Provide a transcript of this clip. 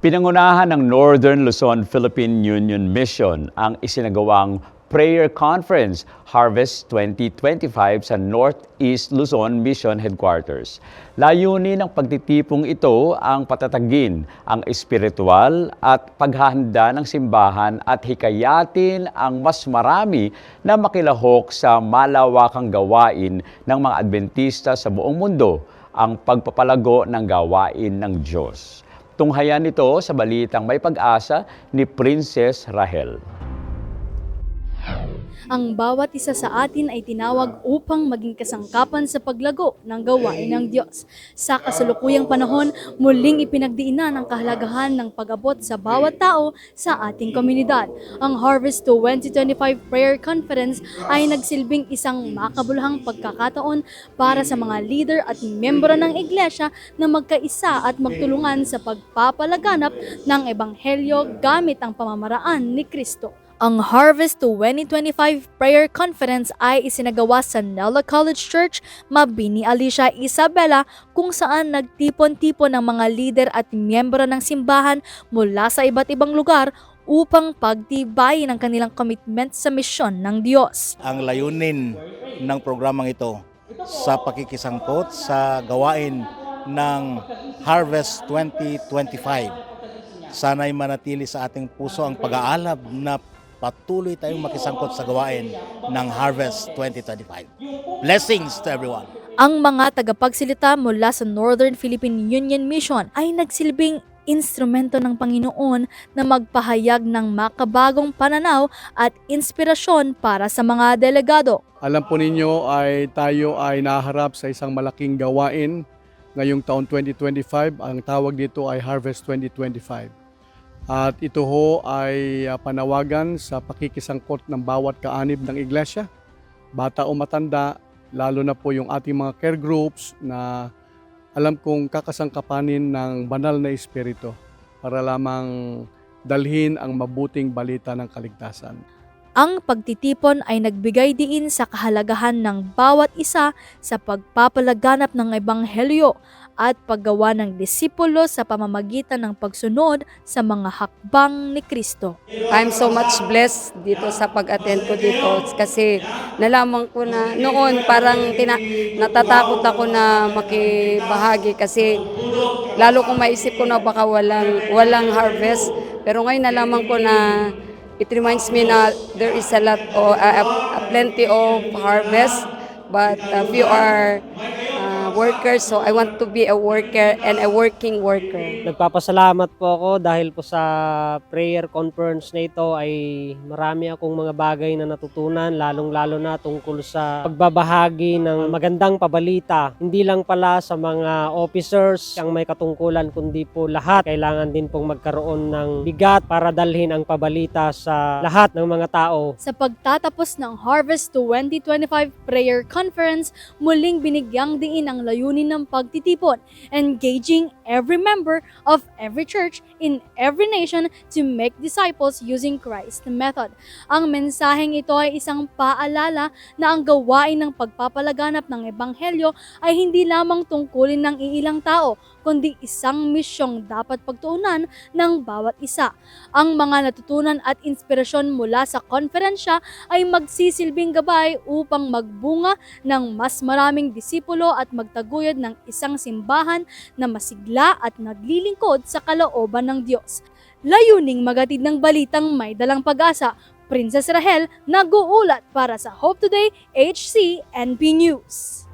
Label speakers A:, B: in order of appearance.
A: Pinangunahan ng Northern Luzon Philippine Union Mission ang isinagawang Prayer Conference Harvest 2025 sa Northeast Luzon Mission Headquarters. Layunin ng pagtitipong ito ang patatagin ang espiritual at paghahanda ng simbahan at hikayatin ang mas marami na makilahok sa malawakang gawain ng mga Adventista sa buong mundo, ang pagpapalago ng gawain ng Diyos. Tunghayan ito sa balitang may pag-asa ni Princess Rahel.
B: Ang bawat isa sa atin ay tinawag upang maging kasangkapan sa paglago ng gawain ng Diyos. Sa kasalukuyang panahon, muling ipinagdiinan ang kahalagahan ng pag-abot sa bawat tao sa ating komunidad. Ang Harvest 2025 Prayer Conference ay nagsilbing isang makabuluhang pagkakataon para sa mga leader at miyembro ng iglesia na magkaisa at magtulungan sa pagpapalaganap ng ebanghelyo gamit ang pamamaraan ni Kristo. Ang Harvest 2025 Prayer Conference ay isinagawa sa Nella College Church, Mabini Alicia, Isabela, kung saan nagtipon-tipon ng mga lider at miyembro ng simbahan mula sa iba't ibang lugar upang pagtibayin ang kanilang commitment sa misyon ng Diyos.
C: ang layunin ng programang ito sa pakikisangkot sa gawain ng Harvest 2025. Sana'y manatili sa ating puso ang pag-aalab na patuloy tayong makisangkot sa gawain ng Harvest 2025. Blessings to everyone!
B: Ang mga tagapagsilita mula sa Northern Philippine Union Mission ay nagsilbing instrumento ng Panginoon na magpahayag ng makabagong pananaw at inspirasyon para sa mga delegado.
D: Alam po ninyo ay tayo ay naharap sa isang malaking gawain ngayong taon 2025. Ang tawag dito ay Harvest 2025. At ito ho ay ah, panawagan sa pakikisangkot ng bawat kaanib ng iglesia, bata o matanda, lalo na po yung ating mga care groups na alam kong kakasangkapanin ng banal na espiritu para lamang dalhin ang mabuting balita ng kaligtasan.
B: Ang pagtitipon ay nagbigay diin sa kahalagahan ng bawat isa sa pagpapalaganap ng ebanghelyo at paggawa ng disipulo sa pamamagitan ng pagsunod sa mga hakbang ni Kristo.
E: I'm so much blessed dito sa pag-attend ko dito kasi nalaman ko na noon parang tina, natatakot ako na makibahagi kasi lalo kong maisip ko na baka walang, walang harvest. Pero ngayon nalaman ko na it reminds me na there is a lot o a, a plenty of harvest but a few are uh, workers so I want to be a worker and a working worker.
F: Nagpapasalamat po ako dahil po sa prayer conference na ito ay marami akong mga bagay na natutunan lalong-lalo na tungkol sa pagbabahagi ng magandang pabalita. Hindi lang pala sa mga officers ang may katungkulan kundi po lahat. Kailangan din pong magkaroon ng bigat para dalhin ang pabalita sa lahat ng mga tao.
B: Sa pagtatapos ng Harvest 2025 Prayer Conference, muling binigyang diin ang layunin ng pagtitipon, engaging every member of every church in every nation to make disciples using Christ's method. Ang mensaheng ito ay isang paalala na ang gawain ng pagpapalaganap ng Ebanghelyo ay hindi lamang tungkulin ng iilang tao, kundi isang misyong dapat pagtuunan ng bawat isa. Ang mga natutunan at inspirasyon mula sa konferensya ay magsisilbing gabay upang magbunga ng mas maraming disipulo at magtaguyod ng isang simbahan na masigla at naglilingkod sa kalooban ng Diyos. Layuning magatid ng balitang may dalang pag-asa, Princess Rahel nag-uulat para sa Hope Today HC NP News.